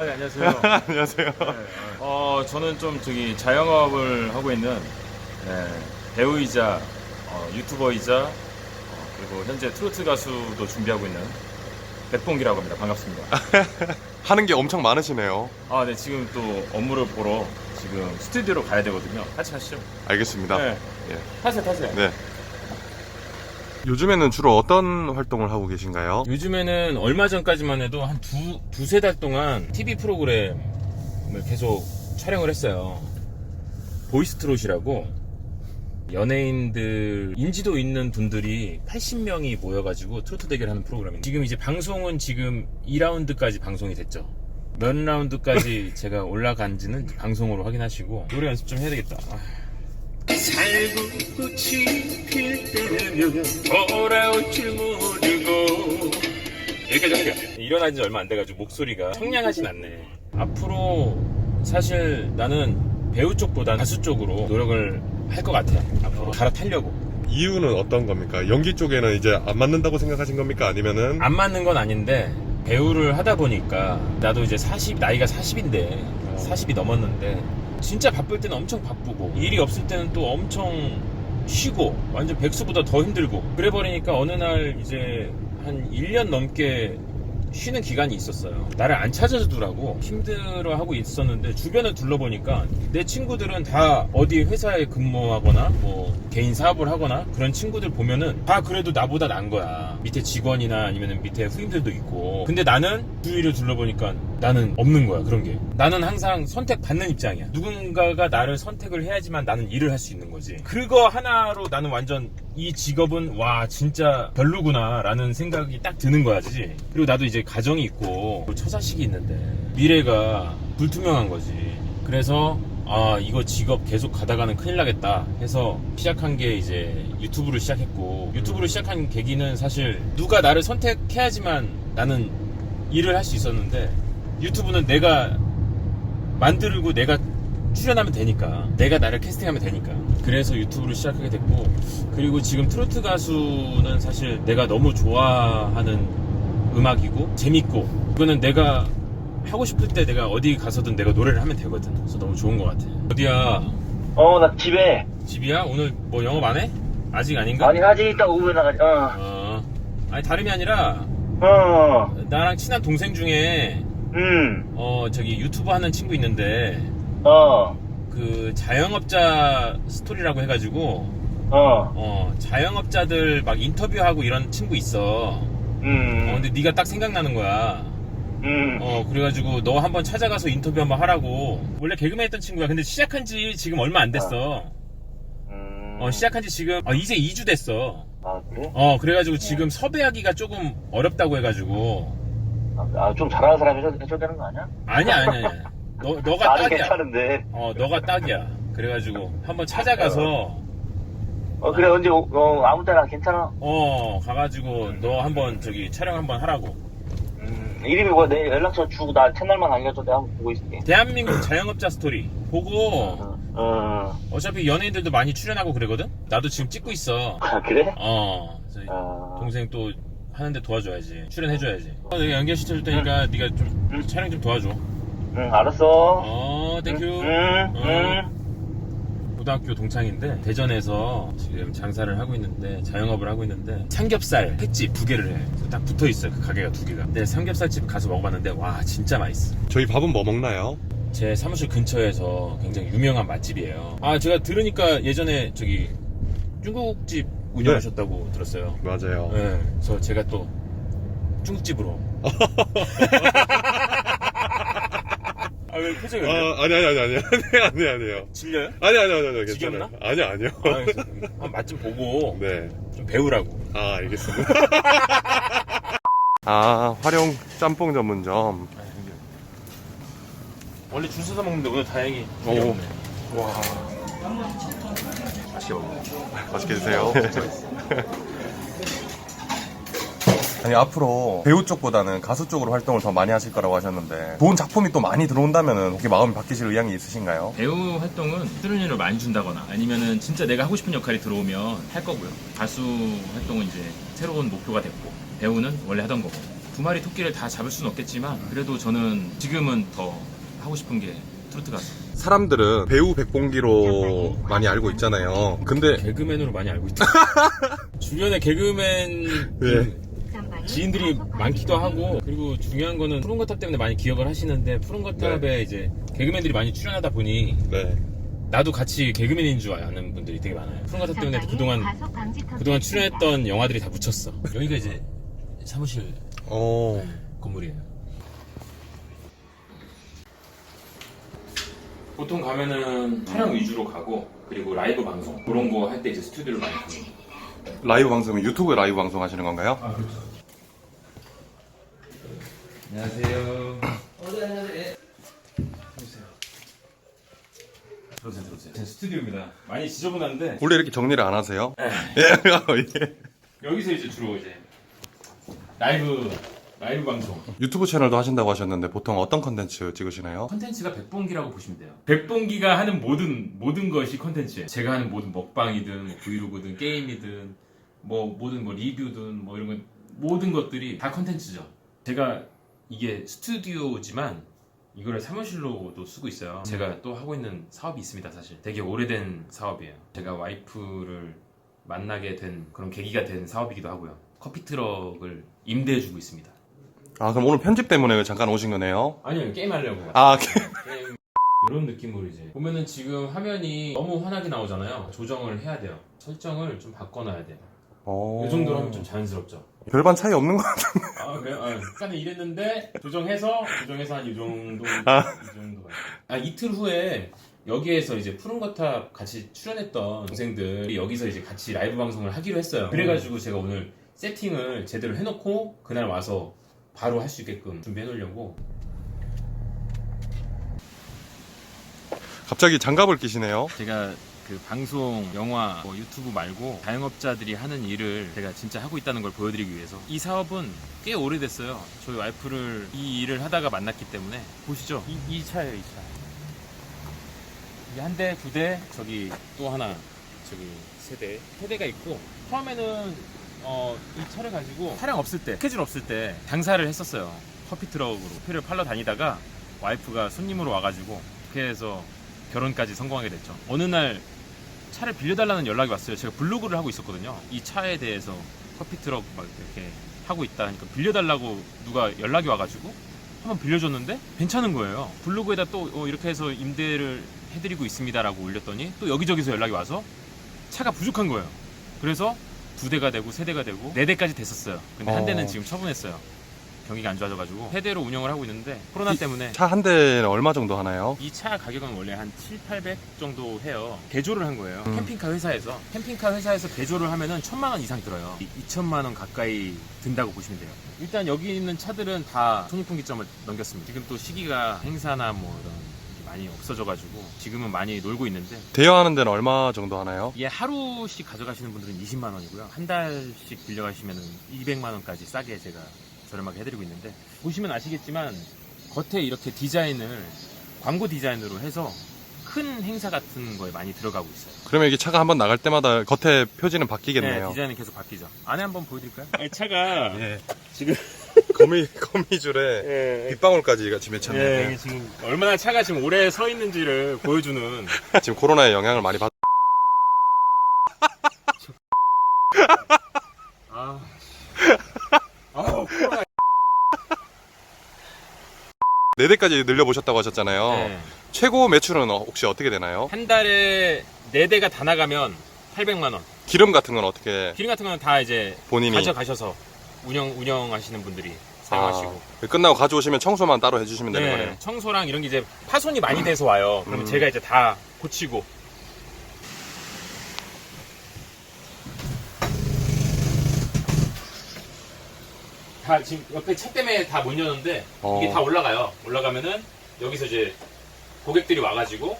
네, 안녕하세요. 안녕하세요. 어, 저는 좀 저기 자영업을 하고 있는 네, 배우이자 어, 유튜버이자 어, 그리고 현재 트로트 가수도 준비하고 있는 백봉기라고 합니다. 반갑습니다. 하는 게 엄청 많으시네요. 아, 네, 지금 또 업무를 보러 지금 스튜디오로 가야 되거든요. 같이 가시죠. 알겠습니다. 네, 예. 타세요, 타세요. 네. 요즘에는 주로 어떤 활동을 하고 계신가요? 요즘에는 얼마 전까지만 해도 한 두, 두세 달 동안 TV 프로그램을 계속 촬영을 했어요. 보이스트롯이라고 연예인들, 인지도 있는 분들이 80명이 모여가지고 트로트 대결하는 프로그램입니다. 지금 이제 방송은 지금 2라운드까지 방송이 됐죠. 몇 라운드까지 제가 올라간지는 방송으로 확인하시고 노래 연습 좀 해야 되겠다. 아. 살고 꽃이 필 때면 돌아올 줄 모르고. 여기까지 할게요 일어난 지 얼마 안 돼가지고 목소리가 청량하진 않네. 앞으로 사실 나는 배우 쪽보다 가수 쪽으로 노력을 할 것 같아 앞으로 갈아타려고. 이유는 어떤 겁니까? 연기 쪽에는 이제 안 맞는다고 생각하신 겁니까? 아니면은? 안 맞는 건 아닌데 배우를 하다 보니까 나도 이제 40 나이가 40인데 40이 넘었는데 진짜 바쁠 때는 엄청 바쁘고 일이 없을 때는 또 엄청 쉬고 완전 백수보다 더 힘들고 그래 버리니까 어느 날 이제 한 1년 넘게 쉬는 기간이 있었어요. 나를 안 찾아주더라고. 힘들어 하고 있었는데 주변을 둘러보니까 내 친구들은 다 어디 회사에 근무하거나 뭐 개인 사업을 하거나 그런 친구들 보면은 다 그래도 나보다 난 거야. 밑에 직원이나 아니면 밑에 후임들도 있고. 근데 나는 주위를 둘러보니까 나는 없는 거야. 그런 게. 나는 항상 선택받는 입장이야. 누군가가 나를 선택을 해야지만 나는 일을 할 수 있는 거지. 그거 하나로 나는 완전 이 직업은 와 진짜 별로구나 라는 생각이 딱 드는 거야지 그리고 나도 이제 가정이 있고 처자식이 있는데 미래가 불투명한 거지 그래서 아 이거 직업 계속 가다가는 큰일 나겠다 해서 시작한 게 이제 유튜브를 시작했고 유튜브를 시작한 계기는 사실 누가 나를 선택해야지만 나는 일을 할 수 있었는데 유튜브는 내가 만들고 내가 출연하면 되니까 내가 나를 캐스팅하면 되니까 그래서 유튜브를 시작하게 됐고 그리고 지금 트로트 가수는 사실 내가 너무 좋아하는 음악이고 재밌고 이거는 내가 하고 싶을 때 내가 어디 가서든 내가 노래를 하면 되거든 그래서 너무 좋은 것 같아 어디야 어, 나 집에. 집이야 오늘 뭐 영업 안 해? 아직 아닌가? 아니, 하지 이따 오후에 나가지. 어. 어 아니 다름이 아니라 어. 나랑 친한 동생 중에 음. 어 저기 유튜브 하는 친구 있는데 어. 그 자영업자 스토리라고 해가지고 어. 어 자영업자들 막 인터뷰하고 이런 친구 있어. 음. 어 근데 네가 딱 생각나는 거야. 음. 어 그래가지고 너 한번 찾아가서 인터뷰 한번 하라고. 원래 개그맨 했던 친구야. 근데 시작한 지 지금 얼마 안 됐어. 음. 어 시작한 지 지금 어, 이제 2주 됐어. 아, 그래? 어 그래가지고 지금 섭외하기가 조금 어렵다고 해가지고 아, 좀 잘하는 사람이 해줘, 해줘야 되는 거 아니야? 아니야 아니야. 아니야. 너 너가 나는 딱이야. 괜찮은데. 어 너가 딱이야. 그래가지고 한번 찾아가서 어, 그래, 언제, 오- 어, 아무 때나 괜찮아. 어 가가지고 너 한번 저기 촬영 한번 하라고. 음. 이름이 뭐야? 내 연락처 주고 나 채널만 알려줘. 내가 한번 보고 있을게. 대한민국 자영업자 스토리 보고 어. 어. 어차피 연예인들도 많이 출연하고 그러거든? 나도 지금 찍고 있어. 아, 그래? 어. 그래서 어. 동생 또 하는데 도와줘야지. 출연해줘야지. 어, 내가 연결시켜줄 테니까 네가 좀 응. 촬영 좀 도와줘. 응, 알았어. 어, 땡큐. 응, 어. 응. 고등학교 동창인데 대전에서 지금 장사를 하고 있는데 자영업을 하고 있는데 삼겹살 횟집 두 개를 해. 그래서 딱 붙어 있어요. 그 가게가 두 개가. 근데 삼겹살 집 가서 먹어봤는데 와 진짜 맛있어. 저희 밥은 뭐 먹나요? 제 사무실 근처에서 굉장히 유명한 맛집이에요. 아, 제가 들으니까 예전에 저기 중국집 운영하셨다고 들었어요. 맞아요. 네. 그래서 제가 또 중국집으로. 아, 왜 표정이 왜? 아, 아니, 아니, 아니, 아니, 아니, 아니, 아니에요. 질려요? 아니, 아니, 아니, 아니? 괜찮아요. 아니, 아니요. 아, 그래서 한맛좀 보고 네. 좀 배우라고. 아, 알겠습니다. 아, 활용 짬뽕 전문점. 원래 줄 서서 먹는데 오늘 다행히 오. 와. 맛있게 먹네. 맛있게 드세요. 아니 앞으로 배우 쪽보다는 가수 쪽으로 활동을 더 많이 하실 거라고 하셨는데 좋은 작품이 또 많이 들어온다면은 혹시 마음이 바뀌실 의향이 있으신가요? 배우 활동은 출연료를 많이 준다거나 아니면은 진짜 내가 하고 싶은 역할이 들어오면 할 거고요. 가수 활동은 이제 새로운 목표가 됐고 배우는 원래 하던 거고 두두 마리 토끼를 다 잡을 수는 없겠지만 그래도 저는 지금은 더 하고 싶은 게 트로트 가수. 사람들은 배우 백봉기로 많이 알고 있잖아요. 근데 개그맨으로 많이 알고 있다. 주변에 개그맨 네. 그 지인들이 많기도 하고 그리고 중요한 거는 푸른거탑 때문에 많이 기억을 하시는데 푸른거탑에 이제 개그맨들이 많이 출연하다 보니 네. 나도 같이 개그맨인 줄 아는 분들이 되게 많아요. 푸른거탑 때문에 그동안 그동안 출연했던 영화들이 다 묻혔어. 여기가 이제 사무실 어. 건물이에요. 보통 가면은 촬영 위주로 가고 그리고 라이브 방송 그런 거 할 때 이제 스튜디오를 많이 가요. 라이브 방송은 유튜브에 라이브 방송 하시는 건가요? 아 그렇죠. 안녕하세요. 들어오세요, 들어오세요. 제 스튜디오입니다. 많이 지저분한데 원래 이렇게 정리를 안 하세요? 네. 예. 여기서 이제 주로 이제 라이브 라이브 방송 유튜브 채널도 하신다고 하셨는데 보통 어떤 컨텐츠 찍으시나요? 컨텐츠가 백봉기라고 보시면 돼요. 백봉기가 하는 모든 모든 것이 컨텐츠예요. 제가 하는 모든 먹방이든 뭐 브이로그든 게임이든 뭐 모든 뭐 리뷰든 뭐 이런 건 모든 것들이 다 컨텐츠죠. 제가 이게 스튜디오지만 이거를 사무실로도 쓰고 있어요. 제가 또 하고 있는 사업이 있습니다, 사실. 되게 오래된 사업이에요. 제가 와이프를 만나게 된 그런 계기가 된 사업이기도 하고요. 커피 트럭을 임대해주고 있습니다. 아 그럼 오늘 편집 때문에 잠깐 오신 거네요? 아니요, 게임 하려고. 아 게임 이런 느낌으로 이제 보면은 지금 화면이 너무 환하게 나오잖아요. 조정을 해야 돼요. 설정을 좀 바꿔놔야 돼요. 어... 이 정도로 하면 좀 자연스럽죠. 별반 차이 없는 것 같아요. 아 그래요? 아, 약간은 이랬는데 조정해서 조정해서 한 이 정도 아. 이 정도. 아 이틀 후에 여기에서 이제 푸른거탑 같이 출연했던 동생들이 여기서 이제 같이 라이브 방송을 하기로 했어요. 그래가지고 제가 오늘 세팅을 제대로 해놓고 그날 와서 바로 할 수 있게끔 준비해 놓으려고 갑자기 장갑을 끼시네요. 제가 그 방송, 영화, 뭐 유튜브 말고 자영업자들이 하는 일을 제가 진짜 하고 있다는 걸 보여드리기 위해서 이 사업은 꽤 오래됐어요. 저희 와이프를 이 일을 하다가 만났기 때문에 보시죠. 이, 이 차예요, 이 차. 이게 한 대, 두 대, 저기 또 하나, 저기 세 대, 세 대가 있고 처음에는 어, 이 차를 가지고 촬영 없을 때, 스케줄 없을 때 장사를 했었어요. 커피 트럭으로 커피를 팔러 다니다가 와이프가 손님으로 와가지고 그렇게 해서 결혼까지 성공하게 됐죠. 어느 날 차를 빌려달라는 연락이 왔어요. 제가 블로그를 하고 있었거든요. 이 차에 대해서 커피 트럭 막 이렇게 하고 있다 하니까 빌려달라고 누가 연락이 와가지고 한번 빌려줬는데 괜찮은 거예요. 블로그에다 또 어, 이렇게 해서 임대를 해드리고 있습니다라고 올렸더니 또 여기저기서 연락이 와서 차가 부족한 거예요. 그래서 두 대가 되고 세 대가 되고 네 대까지 됐었어요. 근데 한 어. 대는 지금 처분했어요. 경기가 안 좋아져가지고 세 대로 운영을 하고 있는데 코로나 이- 때문에 차 한 대는 얼마 정도 하나요? 이 차 가격은 원래 한 7, 800 정도 해요. 개조를 한 거예요. 음. 캠핑카 회사에서. 캠핑카 회사에서 개조를 하면은 천만 원 이상 들어요. 2천만 원 가까이 든다고 보시면 돼요. 일단 여기 있는 차들은 다 손익분기점을 넘겼습니다. 지금 또 시기가 행사나 뭐 이런 게 많이 없어져가지고 지금은 많이 놀고 있는데 대여하는 데는 얼마 정도 하나요? 이게 하루씩 가져가시는 분들은 20만 원이고요. 한 달씩 빌려가시면은 200만 원까지 싸게 제가 저렴하게 해드리고 있는데 보시면 아시겠지만 겉에 이렇게 디자인을 광고 디자인으로 해서 큰 행사 같은 거에 많이 들어가고 있어요. 그러면 이게 차가 한번 나갈 때마다 겉에 표지는 바뀌겠네요. 디자인은 계속 바뀌죠. 안에 한번 보여드릴까요? 차가 예. 지금 거미 거미줄에 예, 빗방울까지 같이 맺혔네요. 예, 이게 지금 얼마나 차가 지금 오래 서 있는지를 보여주는 지금 코로나의 영향을 많이 받. 아, 아우 코로나. 네 대까지 늘려 보셨다고 하셨잖아요. 네. 최고 매출은 어- 혹시 어떻게 되나요? 한 달에 네 대가 다 나가면 800만 원. 기름 같은 건 어떻게 기름 같은 거는 다 이제 본인이 가져가셔서 운영 운영하시는 분들이 사용하시고. 아, 끝나고 가져오시면 청소만 따로 해주시면 되는 네, 거네요. 청소랑 이런 게 이제 파손이 많이 돼서 와요. 그러면 음. 제가 이제 다 고치고. 다 지금 옆에 차 때문에 다 못 여는데 어. 이게 다 올라가요. 올라가면은 여기서 이제 고객들이 와가지고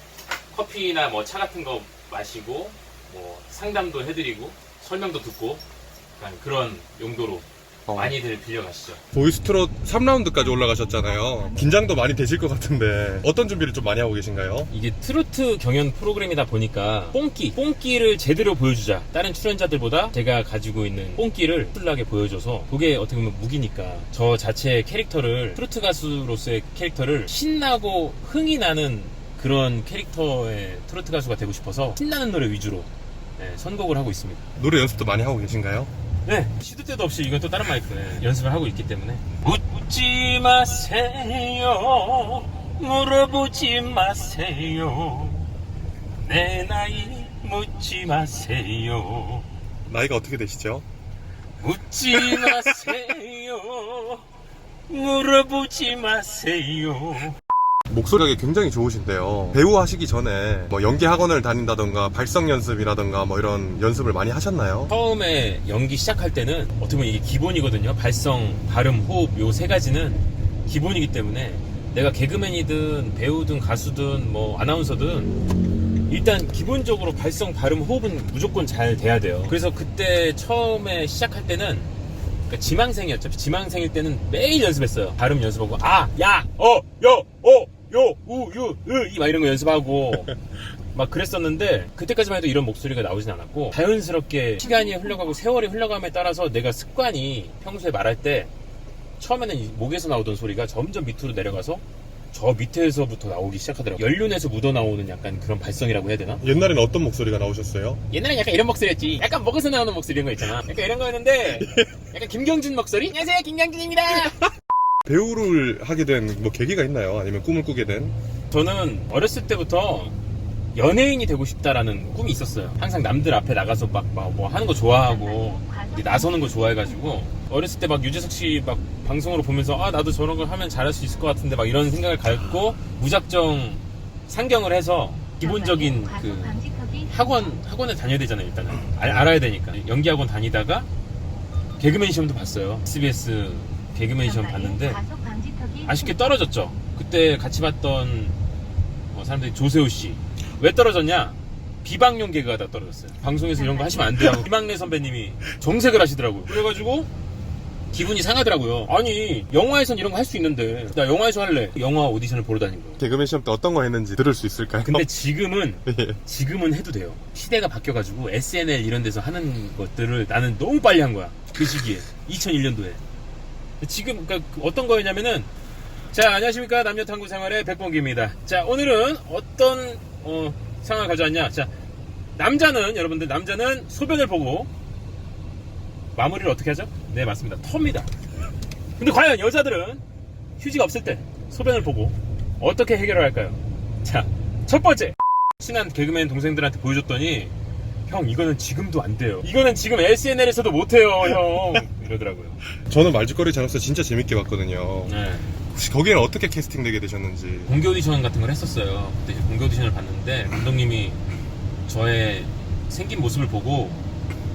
커피나 뭐 차 같은 거 마시고 뭐 상담도 해드리고 설명도 듣고 약간 그런 용도로 어. 많이들 빌려가시죠. 보이스트롯 3라운드까지 올라가셨잖아요. 긴장도 많이 되실 것 같은데 어떤 준비를 좀 많이 하고 계신가요? 이게 트로트 경연 프로그램이다 보니까 뽕끼, 뽕끼를 제대로 보여주자. 다른 출연자들보다 제가 가지고 있는 뽕끼를 풀나게 보여줘서 그게 어떻게 보면 무기니까 저 자체의 캐릭터를 트로트 가수로서의 캐릭터를 신나고 흥이 나는 그런 캐릭터의 트로트 가수가 되고 싶어서 신나는 노래 위주로 네, 선곡을 하고 있습니다. 노래 연습도 많이 하고 계신가요? 네, 시도 때도 없이 이건 또 다른 마이크에 연습을 하고 있기 때문에. 묻지 마세요. 물어보지 마세요. 내 나이 묻지 마세요. 나이가 어떻게 되시죠? 묻지 마세요. 물어보지 마세요 목소리가 굉장히 좋으신데요. 배우 하시기 전에 뭐 연기 학원을 다닌다던가 발성 연습이라던가 뭐 이런 연습을 많이 하셨나요? 처음에 연기 시작할 때는 어떻게 보면 이게 기본이거든요. 발성, 발음, 호흡 요 세 가지는 기본이기 때문에 내가 개그맨이든 배우든 가수든 뭐 아나운서든 일단 기본적으로 발성, 발음, 호흡은 무조건 잘 돼야 돼요. 그래서 그때 처음에 시작할 때는 그러니까 지망생이었죠. 지망생일 때는 매일 연습했어요. 발음 연습하고 아, 야, 어, 여, 어, 요, 우, 유, 으, 이 막 이런 거 연습하고 막 그랬었는데 그때까지만 해도 이런 목소리가 나오진 않았고 자연스럽게 시간이 흘러가고 세월이 흘러감에 따라서 내가 습관이 평소에 말할 때 처음에는 이 목에서 나오던 소리가 점점 밑으로 내려가서 저 밑에서부터 나오기 시작하더라고요. 연륜에서 묻어나오는 약간 그런 발성이라고 해야 되나? 옛날에는 어떤 목소리가 나오셨어요? 옛날엔 약간 이런 목소리였지. 약간 먹어서 나오는 목소리 이런 거 있잖아. 약간 이런 거였는데 약간 김경준 목소리? 안녕하세요 김경준입니다. 배우를 하게 된 뭐 계기가 있나요? 아니면 꿈을 꾸게 된? 저는 어렸을 때부터 연예인이 되고 싶다라는 꿈이 있었어요. 항상 남들 앞에 나가서 막 뭐 하는 거 좋아하고 나서는 거 좋아해가지고 어렸을 때 막 유재석 씨 막 방송으로 보면서 아 나도 저런 걸 하면 잘할 수 있을 것 같은데 막 이런 생각을 갖고 무작정 상경을 해서 기본적인 그 학원 학원에 다녀야 되잖아요 일단은 알, 알아야 되니까 연기 학원 다니다가 개그맨 시험도 봤어요 SBS 개그맨 시험 봤는데 아쉽게 떨어졌죠. 그때 같이 봤던 어, 사람들이 조세호 씨. 왜 떨어졌냐? 비방용 개그가 다 떨어졌어요. 방송에서 이런 거 하시면 안 돼요. 김학래 선배님이 정색을 하시더라고요. 그래가지고 기분이 상하더라고요. 아니 영화에선 이런 거 할 수 있는데 나 영화에서 할래. 영화 오디션을 보러 다닌 거예요. 개그맨 시험 때 어떤 거 했는지 들을 수 있을까요? 근데 지금은 예. 지금은 해도 돼요. 시대가 바뀌어가지고 SNL 이런 데서 하는 것들을 나는 너무 빨리 한 거야. 그 시기에 2001년도에. 지금 그러니까 그 어떤 거였냐면은 자 안녕하십니까 남녀 탐구 생활의 백봉기입니다. 자 오늘은 어떤 어, 상황을 가져왔냐? 자 남자는 여러분들 남자는 소변을 보고 마무리를 어떻게 하죠? 네 맞습니다. 텁니다. 근데 과연 여자들은 휴지가 없을 때 소변을 보고 어떻게 해결을 할까요? 자, 첫 번째. 친한 개그맨 동생들한테 보여줬더니 형 이거는 지금도 안 돼요. 이거는 지금 SNL에서도 못해요, 형. 이러더라고요. 저는 말죽거리 자랑서 진짜 재밌게 봤거든요. 네. 혹시 거기에는 어떻게 캐스팅 되게 되셨는지 공개 오디션 같은 걸 했었어요. 그때 이제 공개 오디션을 봤는데 감독님이 저의 생긴 모습을 보고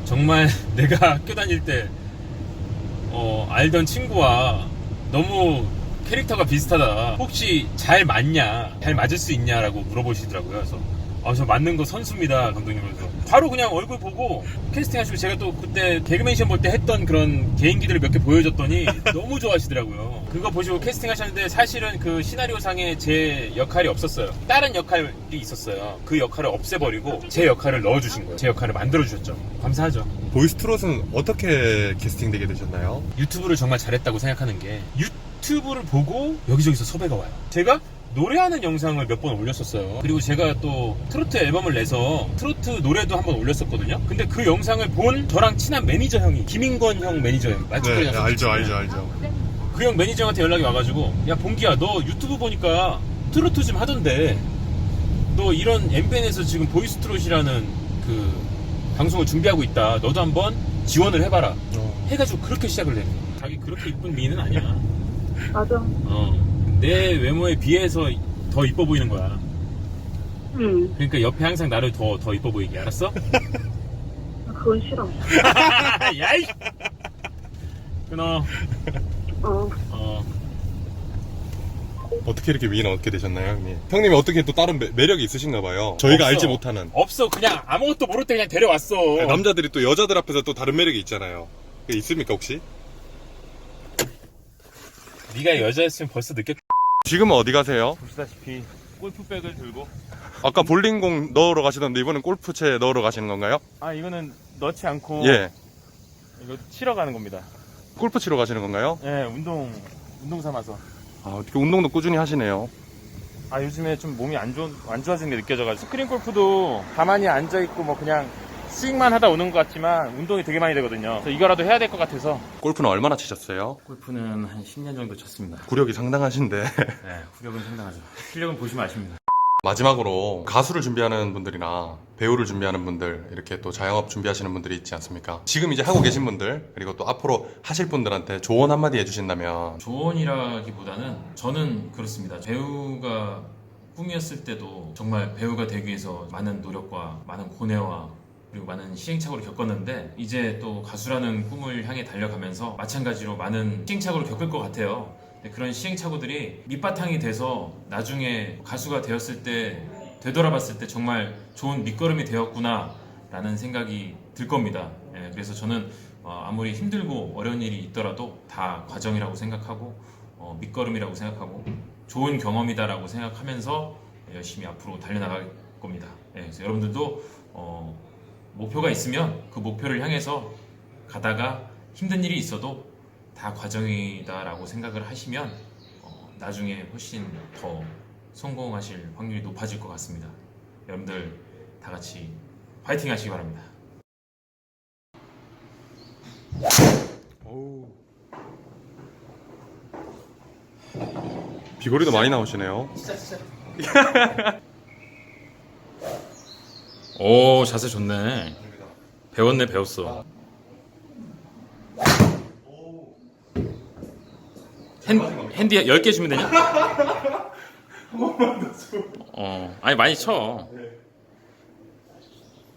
정말 내가 학교 다닐 때 어, 알던 친구와 너무 캐릭터가 비슷하다. 혹시 잘 맞냐? 잘 맞을 수 있냐라고 물어보시더라고요. 그래서 아, 저 맞는 거 선수입니다, 감독님. 그래서 바로 그냥 얼굴 보고 캐스팅 하시고 제가 또 그때 개그맨 시험 볼 때 했던 그런 개인기들을 몇 개 보여줬더니 너무 좋아하시더라고요. 그거 보시고 캐스팅 하셨는데 사실은 그 시나리오상에 제 역할이 없었어요. 다른 역할이 있었어요. 그 역할을 없애버리고 제 역할을 넣어주신 거예요. 제 역할을 만들어주셨죠. 감사하죠. 보이스트롯은 어떻게 캐스팅되게 되셨나요? 유튜브를 정말 잘했다고 생각하는 게 유튜브를 보고 여기저기서 섭외가 와요. 제가 노래하는 영상을 몇 번 올렸었어요. 그리고 제가 또 트로트 앨범을 내서 트로트 노래도 한번 올렸었거든요. 근데 그 영상을 본 저랑 친한 매니저 형이 김인권 형 매니저 형 맞죠? 네, 알죠, 알죠, 알죠. 그 형 매니저 형한테 연락이 와가지고 야 봉기야 너 유튜브 보니까 트로트 좀 하던데 너 이런 MBN에서 지금 보이스 트롯이라는 그 방송을 준비하고 있다. 너도 한번 지원을 해봐라. 어. 해가지고 그렇게 시작을 해. 자기 그렇게 이쁜 미는 아니야. 맞아. 어. 내 외모에 비해서 더 이뻐 보이는 거야. 응. 그러니까 옆에 항상 나를 더, 더 이뻐 보이게, 알았어? 그건 싫어. 야이! 끊어. 어. 어. 어떻게 이렇게 미인 얻게 되셨나요, 형님? 형님이 어떻게 또 다른 매, 매력이 있으신가 봐요. 저희가 없어. 알지 못하는. 없어. 그냥 아무것도 모를 때 그냥 데려왔어. 남자들이 또 여자들 앞에서 또 다른 매력이 있잖아요. 그게 있습니까, 혹시? 네가 여자였으면 벌써 느꼈. 지금은 어디 가세요? 보시다시피 골프백을 들고. 아까 볼링공 넣으러 가시던데 이번엔 골프채 넣으러 가시는 건가요? 아 이거는 넣지 않고 예. 이거 치러 가는 겁니다. 골프 치러 가시는 건가요? 예, 운동 운동 삼아서. 아, 어떻게 운동도 꾸준히 하시네요. 아 요즘에 좀 몸이 안 좋은 안 좋아지는 게 느껴져가지고 스크린 골프도 가만히 앉아 있고 뭐 그냥 스윙만 하다 오는 것 같지만 운동이 되게 많이 되거든요. 그래서 이거라도 해야 될 것 같아서. 골프는 얼마나 치셨어요? 골프는 한 10년 정도 쳤습니다. 구력이 상당하신데. 네, 후력은 상당하죠. 실력은 보시면 아십니다. 마지막으로 가수를 준비하는 분들이나 배우를 준비하는 분들 이렇게 또 자영업 준비하시는 분들이 있지 않습니까? 지금 이제 하고 계신 분들 그리고 또 앞으로 하실 분들한테 조언 한마디 해주신다면 조언이라기보다는 저는 그렇습니다. 배우가 꿈이었을 때도 정말 배우가 되기 위해서 많은 노력과 많은 고뇌와 그리고 많은 시행착오를 겪었는데 이제 또 가수라는 꿈을 향해 달려가면서 마찬가지로 많은 시행착오를 겪을 것 같아요. 그런 시행착오들이 밑바탕이 돼서 나중에 가수가 되었을 때 되돌아봤을 때 정말 좋은 밑거름이 되었구나라는 생각이 들 겁니다. 예, 그래서 저는 어, 아무리 힘들고 어려운 일이 있더라도 다 과정이라고 생각하고 어, 밑거름이라고 생각하고 좋은 경험이다라고 생각하면서 열심히 앞으로 달려나갈 겁니다. 예, 그래서 여러분들도 어, 목표가 있으면 그 목표를 향해서 가다가 힘든 일이 있어도 다 과정이다라고 생각을 하시면 어, 나중에 훨씬 더 성공하실 확률이 높아질 것 같습니다. 여러분들 다 같이 파이팅 하시기 바랍니다. 비거리도 많이 나오시네요. 오 자세 좋네. 배웠네 배웠어. 핸, 핸디 10개 주면 되냐? 어, 아니 많이 쳐.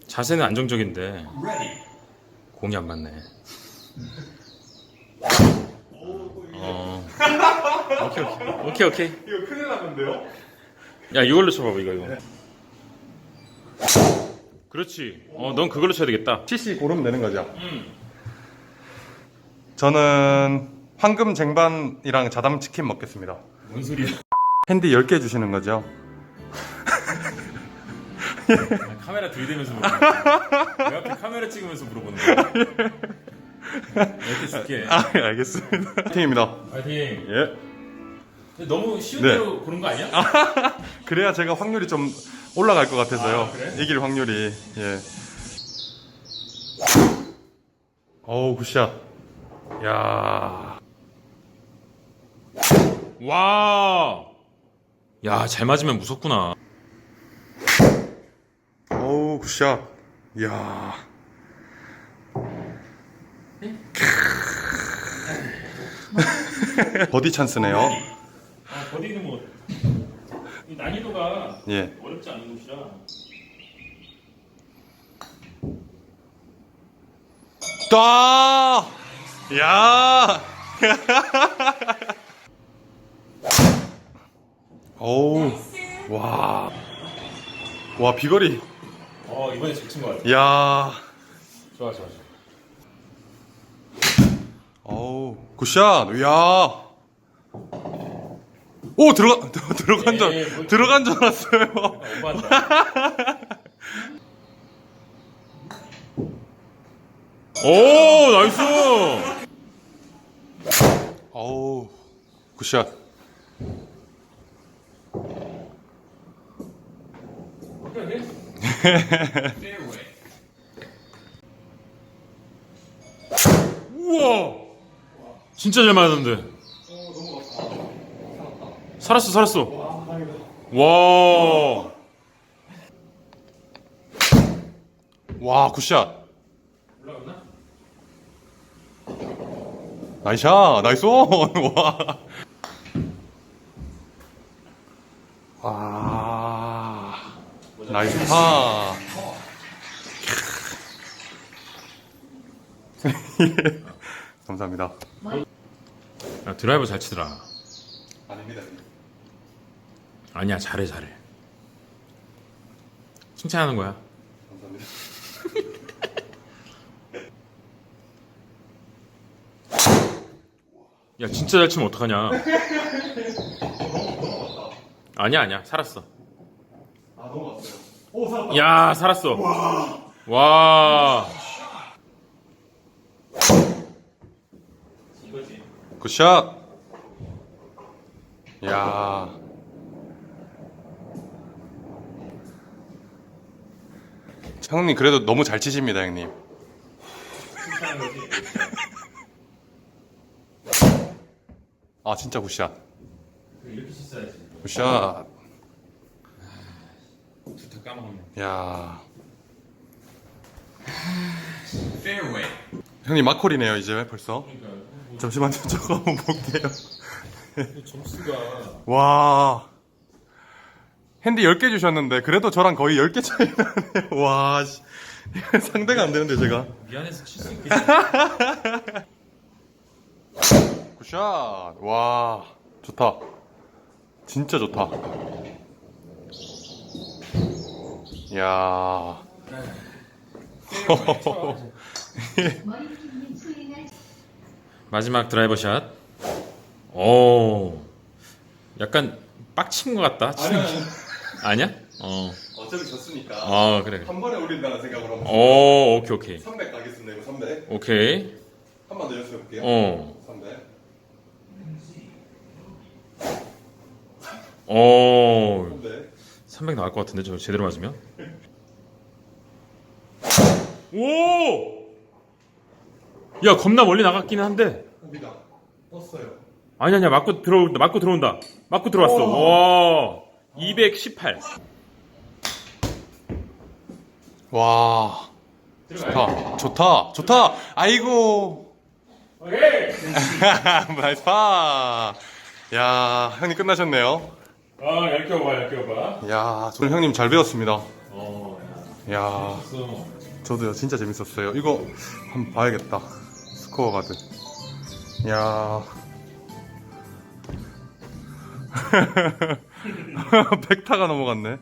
자세는 안정적인데 공이 안 맞네. 어. 오케이 오케이 오케이 오케이. 이거 큰일 났는데요? 야 이걸로 쳐봐봐 이거 이거. 그렇지. 어, 넌 그걸로 쳐야 되겠다. CC 고르면 되는 거죠? 음. 저는 황금 쟁반이랑 자담 치킨 먹겠습니다. 뭔 소리야? 핸디 10개 주시는 거죠? 카메라 들이대면서 물어보는 거야. 내 앞에 카메라 찍으면서 물어보는 거야. 이렇게 줄게. 아, 알겠습니다. 팀입니다. 파이팅. 예. 근데 너무 쉬운 네. 대로 고른 거 아니야? 그래야 제가 확률이 좀 올라갈 것 같아서요. 아, 그래? 이길 확률이. 예. 어우, 굿샷. 야 와. 야, 잘 맞으면 무섭구나. 어우, 굿샷. 이야. 버디 찬스네요. 아, 버디는 뭐이 난이도가 예. 어렵지 않은 곳이라. 따! 야! 어우, 와. 와, 비거리. 어, 이번에 잘친거 같아. 야. 좋아, 좋아, 좋아. 어우, 굿샷. 야. 오, 들어가, 들어간 줄, 예, 뭐- 들어간 줄 알았어요. 아, 오버한다. 오, 나이스! 어우, 굿샷. 우와! 진짜 잘 맞았는데. 살았어, 살았어. 와. 와, 굿샷. 나이샷, 나이스 온. 와. 와. 나이스 파. 감사합니다. 야, 드라이버 잘 치더라. 아닙니다. 아니야, 잘해, 잘해. 칭찬하는 거야. 감사합니다. 야 진짜 잘 치면 어떡하냐 아니야 아니야 살았어 아 넘어갔어요. 오 살았다. 야 살았어 와 굿샷. 야. 형님 그래도 너무 잘 치십니다, 형님. 아 진짜 굿샷. 이렇게 쳤어야지. 굿샷. 두타 까먹었네 야. 페어웨이. 형님 마콜이네요 이제 벌써. 잠시만요 저거 한번 볼게요. 점수가 와. 핸디 10개 주셨는데 그래도 저랑 거의 10개 차이 나네요. 와. 씨. 상대가 안 되는데 제가. 미안해서 칠 수 있겠지. 굿샷. 와. 좋다. 진짜 좋다. 이야. 마지막 드라이버 샷. 오. 약간 빡친 것 같다. 치는 게. 아니야? 어. 어차피 졌으니까. 아, 그래. 한 번에 올린다는 생각으로 한번. 오, 오케이, 오케이. 300 가겠습니다, 이거 300. 오케이. 한 번 더 연습해 볼게요. 어. 300. 오. 300. 300 나갈 것 같은데, 저 제대로 맞으면? 오! 야, 겁나 멀리 나갔긴 한데. 우리가 떴어요. 아니, 아니야. 맞고 들어온다. 맞고 들어온다. 맞고 들어왔어. 와. 218. 와. 좋다. 좋다. 좋다. 아이고. 오케이. 나이스 파. 야, 형님 끝나셨네요. 아, 얇게 오봐, 얇게 오봐. 야, 오늘 형님 잘 배웠습니다. 어. 야, 그래서 저도요. 진짜 재밌었어요. 이거 한번 봐야겠다. 스코어 가드. 야. 백타가 넘어갔네.